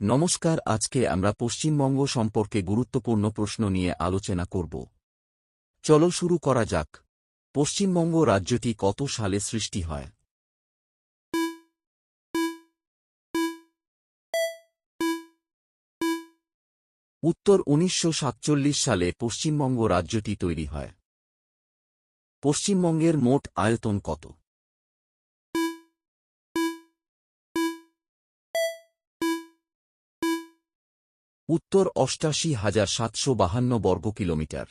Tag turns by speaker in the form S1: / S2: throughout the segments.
S1: নমস্কার, আজকে আমরা পশ্চিমবঙ্গ সম্পর্কে গুরুত্বপূর্ণ প্রশ্ন নিয়ে আলোচনা করব। চলো শুরু করা যাক। পশ্চিমবঙ্গ রাজ্যটি কত সালে সৃষ্টি হয়? উত্তর উনিশশো সাতচল্লিশ সালে পশ্চিমবঙ্গ রাজ্যটি তৈরি হয়। পশ্চিমবঙ্গের মোট আয়তন কত? উত্তর অষ্টাশি হাজার সাতশো বাহান্ন বর্গ কিলোমিটার।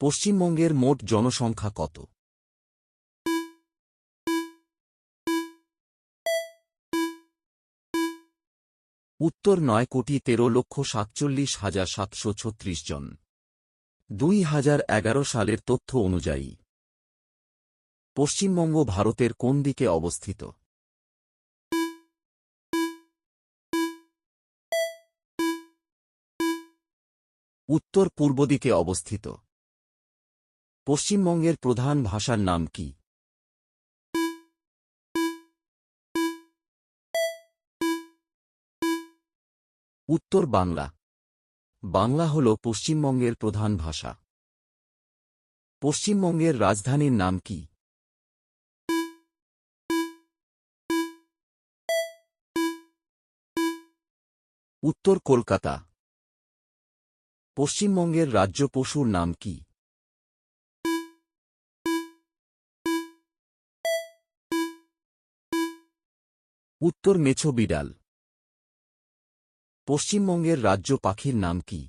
S1: পশ্চিমবঙ্গের মোট জনসংখ্যা কত? উত্তর নয় কোটি তেরো লক্ষ সাতচল্লিশ হাজার সাতশো ছত্রিশ জন। দুই হাজার এগারো সালের তথ্য অনুযায়ী, পশ্চিমবঙ্গ ভারতের কোন দিকে অবস্থিত? উত্তর পূর্ব দিকে অবস্থিত। পশ্চিমবঙ্গের প্রধান ভাষার নাম কি? উত্তর বাংলা। বাংলা হল পশ্চিমবঙ্গের প্রধান ভাষা। পশ্চিমবঙ্গের রাজধানীর নাম কি? উত্তর কলকাতা। পশ্চিমবঙ্গের রাজ্য পশুর নাম কি? উত্তর মেছো বিড়াল। পশ্চিমবঙ্গের রাজ্য পাখির নাম কি?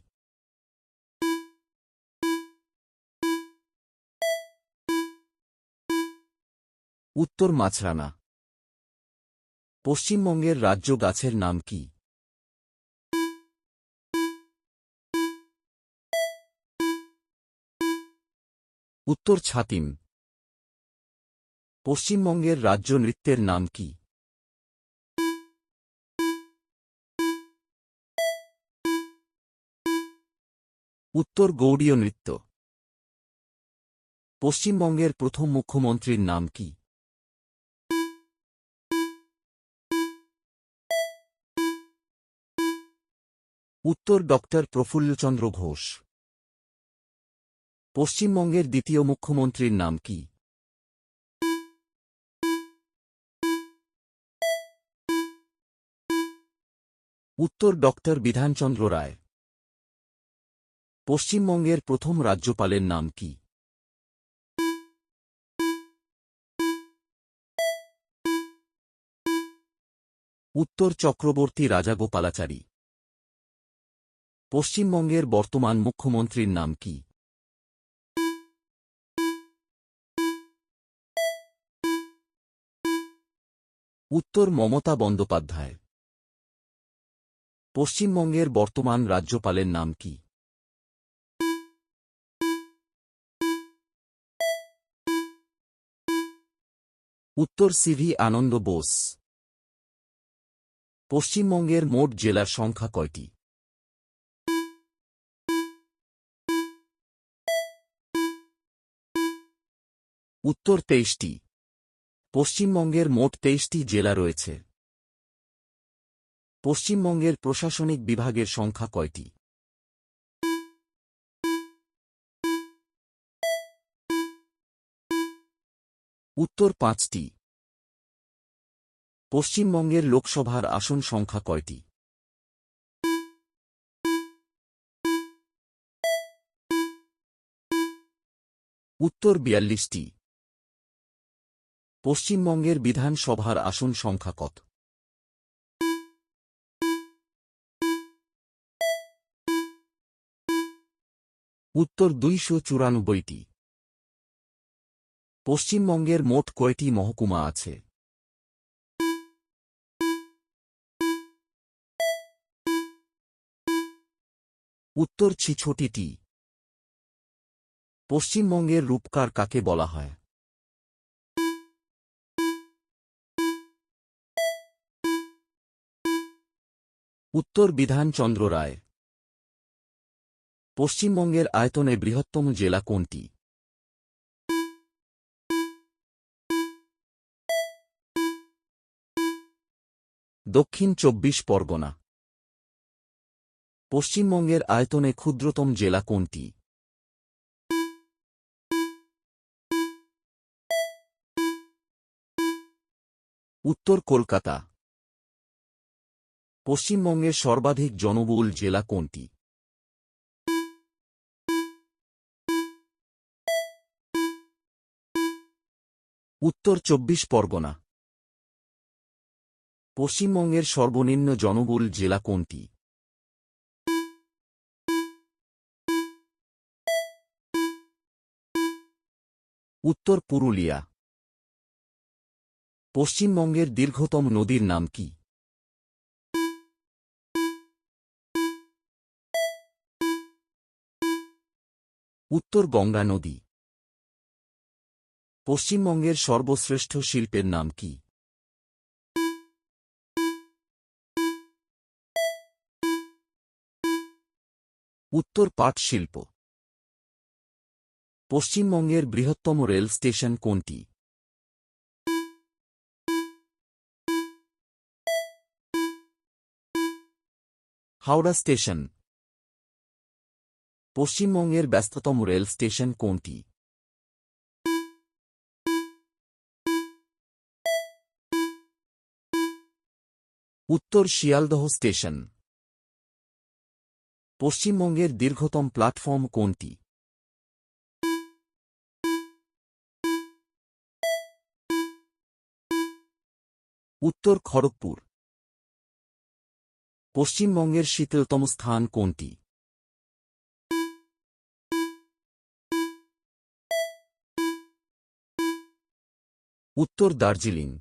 S1: উত্তর মাছরানা পশ্চিমবঙ্গের রাজ্য গাছের নাম কি? উত্তর ছাতিম। পশ্চিমবঙ্গের রাজ্য নৃত্যের নাম কি? উত্তর গৌড়ীয় নৃত্য। পশ্চিমবঙ্গের প্রথম মুখ্যমন্ত্রীর নাম কি? উত্তর ডক্টর প্রফুল্লচন্দ্র ঘোষ। পশ্চিমবঙ্গের দ্বিতীয় মুখ্যমন্ত্রীর নাম কি? উত্তর ডক্টর বিধানচন্দ্র রায়। পশ্চিমবঙ্গের প্রথম রাজ্যপালের নাম কি? উত্তর চক্রবর্তী রাজাগোপালাচারী পশ্চিমবঙ্গের বর্তমান মুখ্যমন্ত্রীর নাম কি? উত্তর মমতা বন্দ্যোপাধ্যায়। পশ্চিমবঙ্গের বর্তমান রাজ্যপালের নাম কি? উত্তর সিভি আনন্দ বোস। পশ্চিমবঙ্গের মোট জেলার সংখ্যা কয়টি? উত্তর তেইশটি। পশ্চিমবঙ্গের মোট তেইশটি জেলা রয়েছে। পশ্চিমবঙ্গের প্রশাসনিক বিভাগের সংখ্যা কয়টি? উত্তর পাঁচটি। পশ্চিমবঙ্গের লোকসভার আসন সংখ্যা কয়টি? উত্তর বিয়াল্লিশটি। পশ্চিমবঙ্গের বিধানসভার আসন সংখ্যা কত? উত্তর দুইশো চুরানব্বইটি। পশ্চিমবঙ্গের মোট কয়টি মহকুমা আছে? উত্তর ছিছটিটি পশ্চিমবঙ্গের রূপকার কাকে বলা হয়? উত্তর বিধানচন্দ্র রায়। পশ্চিমবঙ্গের আয়তনে বৃহত্তম জেলা কোনটি? দক্ষিণ চব্বিশ পরগনা। পশ্চিমবঙ্গের আয়তনে ক্ষুদ্রতম জেলা কোনটি? উত্তর কলকাতা। পশ্চিমবঙ্গের সর্বাধিক জনবহুল জেলা কোনটি? উত্তর চব্বিশ পরগনা। পশ্চিমবঙ্গের সর্বনিম্ন জনবহুল জেলা কোনটি? উত্তর পুরুলিয়া। পশ্চিমবঙ্গের দীর্ঘতম নদীর নাম কি? উত্তর গঙ্গা নদী। পশ্চিমবঙ্গের সর্বশ্রেষ্ঠ শিল্পের নাম কি? উত্তর পাট শিল্প। পশ্চিমবঙ্গের বৃহত্তম রেল স্টেশন কোনটি? হাওড়া স্টেশন। পশ্চিমবঙ্গের ব্যস্ততম রেল স্টেশন কোনটি? উত্তর শিয়ালদহ স্টেশন। পশ্চিমবঙ্গের দীর্ঘতম প্ল্যাটফর্ম কোনটি? উত্তর খড়গপুর। পশ্চিমবঙ্গের শীতলতম স্থান কোনটি? উত্তর দার্জিলিং।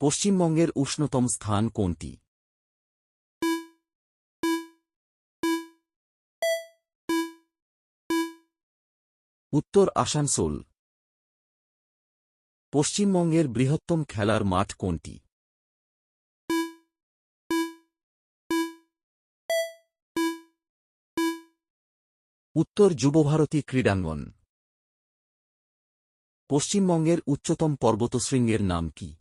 S1: পশ্চিমবঙ্গের উষ্ণতম স্থান কোনটি? উত্তর আসানসোল। পশ্চিমবঙ্গের বৃহত্তম খেলার মাঠ কোনটি? উত্তর যুবভারতী ক্রীড়াঙ্গন। পশ্চিমবঙ্গের উচ্চতম পর্বতশৃঙ্গের নাম কি?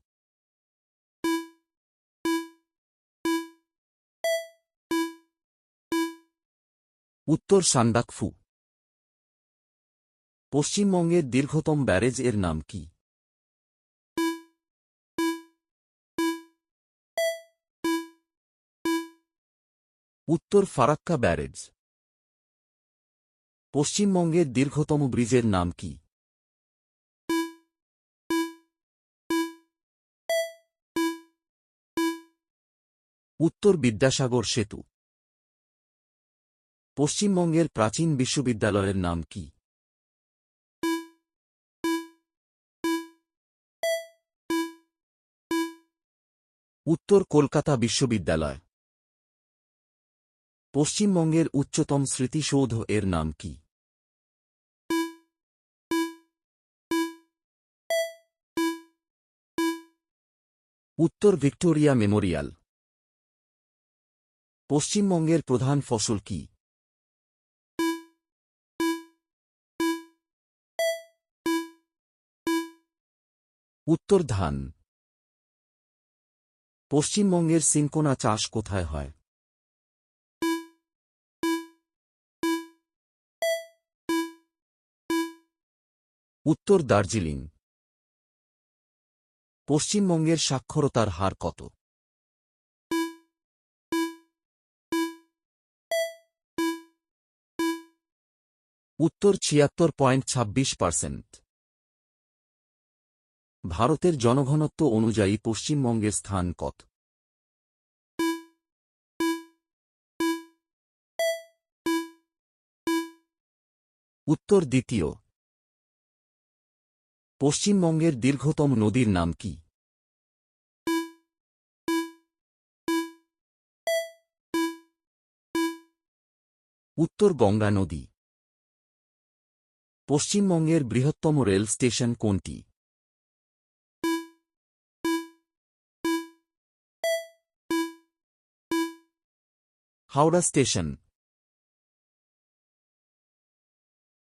S1: উত্তর সান্দাকফু। পশ্চিমবঙ্গের দীর্ঘতম ব্যারেজ এর নাম কি? উত্তর ফারাক্কা ব্যারেজ। পশ্চিমবঙ্গের দীর্ঘতম ব্রিজের নাম কি? উত্তর বিদ্যাসাগর সেতু। পশ্চিমবঙ্গের প্রাচীন বিশ্ববিদ্যালয়ের নাম কি? উত্তর কলকাতা বিশ্ববিদ্যালয়। পশ্চিমবঙ্গের উচ্চতম স্মৃতিসৌধ এর নাম কি? উত্তর ভিক্টোরিয়া মেমোরিয়াল। পশ্চিমবঙ্গের প্রধান ফসল কি? উত্তর ধান। পশ্চিমবঙ্গের সিনকোনা চাষ কোথায় হয়? উত্তর দার্জিলিং। পশ্চিমবঙ্গের সাক্ষরতার হার কত? উত্তর ছিয়াত্তর পয়েন্ট ছাব্বিশ পার্সেন্ট। ভারতের জনঘনত্ব অনুযায়ী পশ্চিমবঙ্গের স্থান কত? উত্তর দ্বিতীয়। পশ্চিমবঙ্গের দীর্ঘতম নদীর নাম কি? উত্তর গঙ্গা নদী। পশ্চিমবঙ্গের বৃহত্তম রেল স্টেশন কোনটি? হাওড়া স্টেশন।